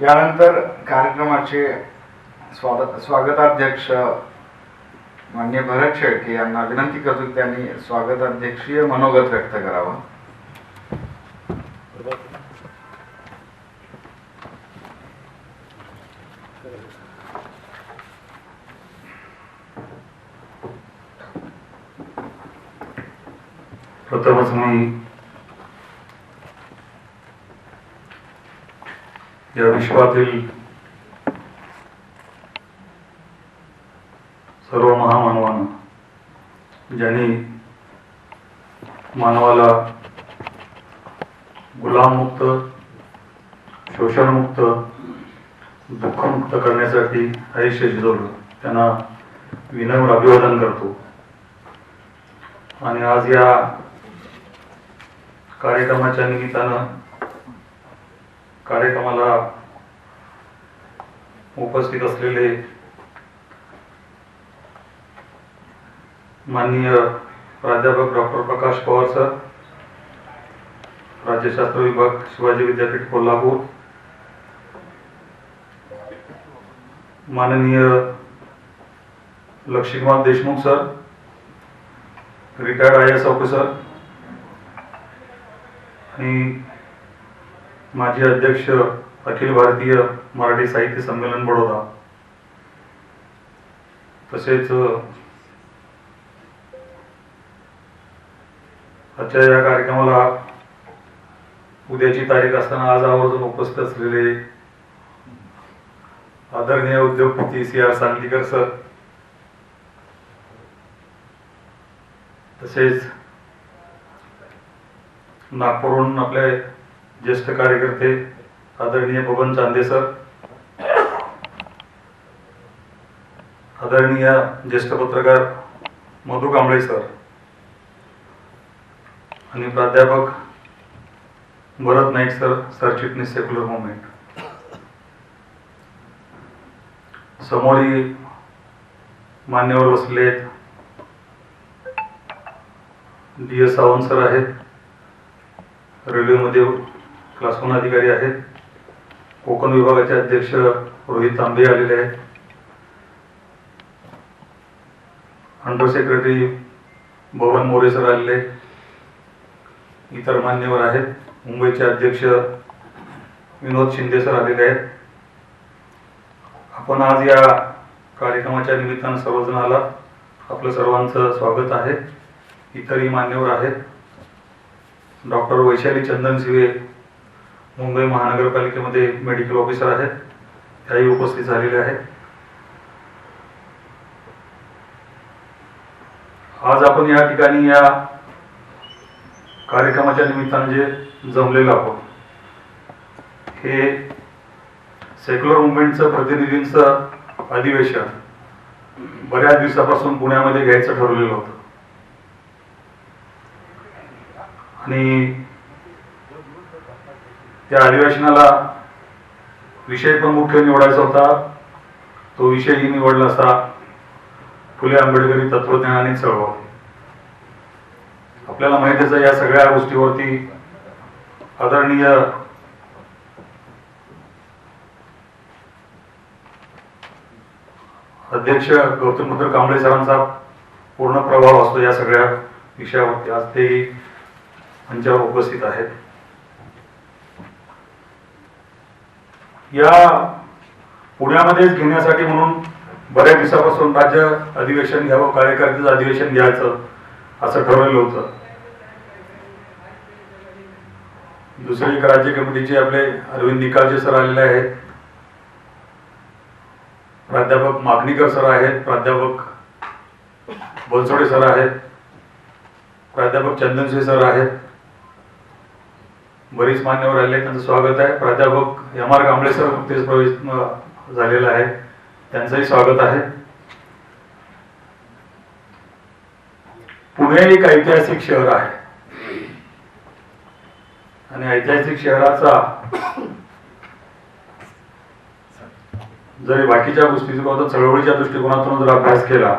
यानंतर कार्यक्रमाचे स्वागत स्वागताध्यक्ष मान्य भरत शेळके यांना विनंती करतो की त्यांनी स्वागताध्यक्षीय मनोगत व्यक्त करावं. प्रथमच मी या विश्वातील सर्व महामानवांना ज्यांनी मानवाला गुलाममुक्त शोषणमुक्त दुःखमुक्त करण्यासाठी आयुष्य झिजवलं त्यांना विनम्र अभिवादन करतो. आणि आज या कार्यक्रमाच्या निमित्तानं कार्यक्रमाला उपस्थित असलेले माननीय प्राध्यापक डॉक्टर प्रकाश पवार सर राज्यशास्त्र विभाग शिवाजी विद्यापीठ कोल्हापूर माननीय Laxmikant Deshmukh sir retired I S officer आणि माजी अध्यक्ष अखिल भारतीय मराठी साहित्य संमेलन बडोदा. तसेच आजच्या या कार्यक्रमाला उद्याची तारीख असताना आज आवर्जून उपस्थित असलेले आदरणीय उद्योगपती सी आर सांगलीकर सर. तसेच नागपूरहून आपले ज्येष्ठ कार्यकर्ते आदरणीय बबन चांदे सर आदरणीय ज्येष्ठ पत्रकार मधु कांबळे सर आणि प्राध्यापक भरत नाईक सर सरचिटणीस सेक्युलर मुवमेंट समोरी मान्यवर बसले आहेत. डी एस सावंत सर आहेत. रेल्वेमध्ये क्लास वन अधिकारी आहेत. कोकण विभागाचे अध्यक्ष रोहित तांबे आलेले आहेत. Under secretary Bhavan More sir आलेले आहेत. इतर मान्यवर आहेत. मुंबईचे अध्यक्ष विनोद शिंदे सर आलेले आहेत. आपण आज या कार्यक्रमाच्या निमित्तानं सर्वजण आला आपलं सर्वांचं स्वागत आहे. इतरही मान्यवर आहेत. डॉक्टर वैशाली चंदन शिवे मुंबई महानगरपालिकेमध्ये मेडिकल ऑफिसर आहेत. त्याही उपस्थित झालेले आहेत. आज आपण या ठिकाणी या कार्यक्रमाच्या निमित्ताने जे जमलेलो आहोत हे सेक्युलर मुवमेंटचं प्रतिनिधींचं अधिवेशन बऱ्याच दिवसापासून पुण्यामध्ये घ्यायचं ठरवलेलं होतं. आणि त्या अधिवेशनाला विषय पण मुख्य निवडायचा होता. तो विषयही निवडला असा फुले आंबेडकरी तत्वज्ञान आणि चळवळ. आपल्याला माहितीच आहे या सगळ्या गोष्टीवरती आदरणीय अध्यक्ष गौतम बुद्ध कांबळे सरांचा पूर्ण प्रभाव असतो या सगळ्या विषयावरती. आज ते मंचावर उपस्थित आहेत. या पुण्यामध्येच घेण्यासाठी म्हणून बऱ्याच दिवसापासून राज्य अधिवेशन घ्यावं कार्यकर्त्याचं अधिवेशन घ्यायचं असं ठरवलेलं होतं. दुसरे एक राज्य कमिटीचे आपले अरविंद निकालचे सर आलेले आहेत. प्राध्यापक मागणीकर सर आहेत प्राध्यापक बनसोडे सर आहेत प्राध्यापक चंदनसे सर आहेत. बरीच मान्यवर आले त्यांचं स्वागत आहे. प्राध्यापक एम आर कांबळे सर नुकतेच प्रवेश झालेला आहे. त्यांचंही स्वागत आहे. पुणे एक ऐतिहासिक शहर आहे. आणि ऐतिहासिक शहराचा जरी बाकीच्या गोष्टी चळवळीच्या दृष्टिकोनातून जर अभ्यास केला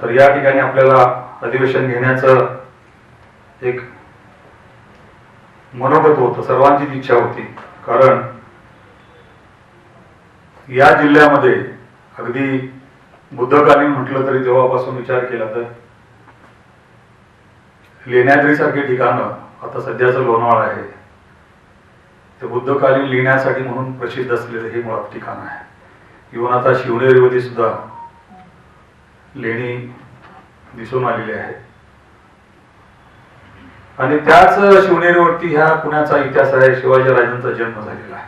तर या ठिकाणी आपल्याला अधिवेशन घेण्याचं एक मनोगत होतं सर्वांचीच इच्छा होती. कारण या जिल्ह्यामध्ये अगदी बुद्धकालीन म्हटलं तरी तेव्हापासून विचार केला तर लेण्याद्री सारखी ठिकाणं आता सध्याचं लोणावळा आहे. ते बुद्धकालीन लिहिण्यासाठी म्हणून प्रसिद्ध असलेलं हे मुळात ठिकाण आहे. इव्हन आता शिवनेरीमध्ये सुद्धा लेणी दिसून आलेली आहे. आणि त्याच शिवनेरीवरती ह्या पुण्याचा इतिहास आहे शिवाजी राजांचा जन्म झालेला आहे.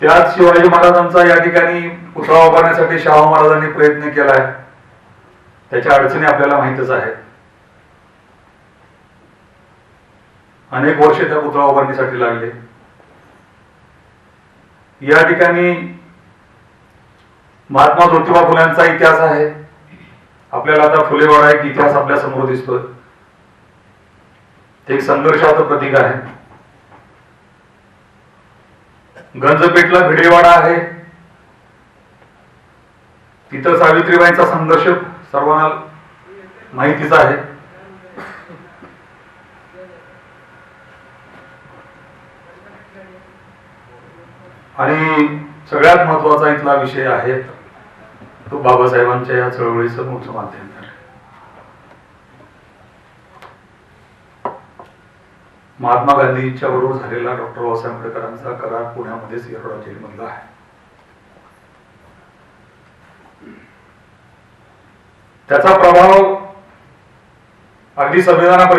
त्याच शिवाजी महाराजांचा या ठिकाणी पुतळा उभारण्यासाठी शाहू महाराजांनी प्रयत्न केलाय त्याच्या अडचणी आपल्याला माहितच आहेत. अनेक वर्षे त्या पुतळा उभारणीसाठी लागले. या ठिकाणी महात्मा ज्योतिबा फुल्यांचा इतिहास आहे. आपल्याला आता फुलेवाडा एक इतिहास आपल्यासमोर दिसतोय. ते एक संघर्षाचं प्रतीक आहे. गंजपेठला भिडेवाडा आहे. तिथं सावित्रीबाईंचा संघर्ष सर्वांना माहितीच आहे. आणि सगळ्यात महत्त्वाचा इथला विषय आहे. तो बाबासाहेबांच्या या चळवळीचं मोठं माध्यम झालं. महात्मा गांधींच्या बरोबर झालेला डॉक्टर बाबासाहेब आंबेडकरांचा करार पुण्यामध्येच येरवडा जेलमधला आहे. त्याचा प्रभाव अगदी संविधानापर्यंत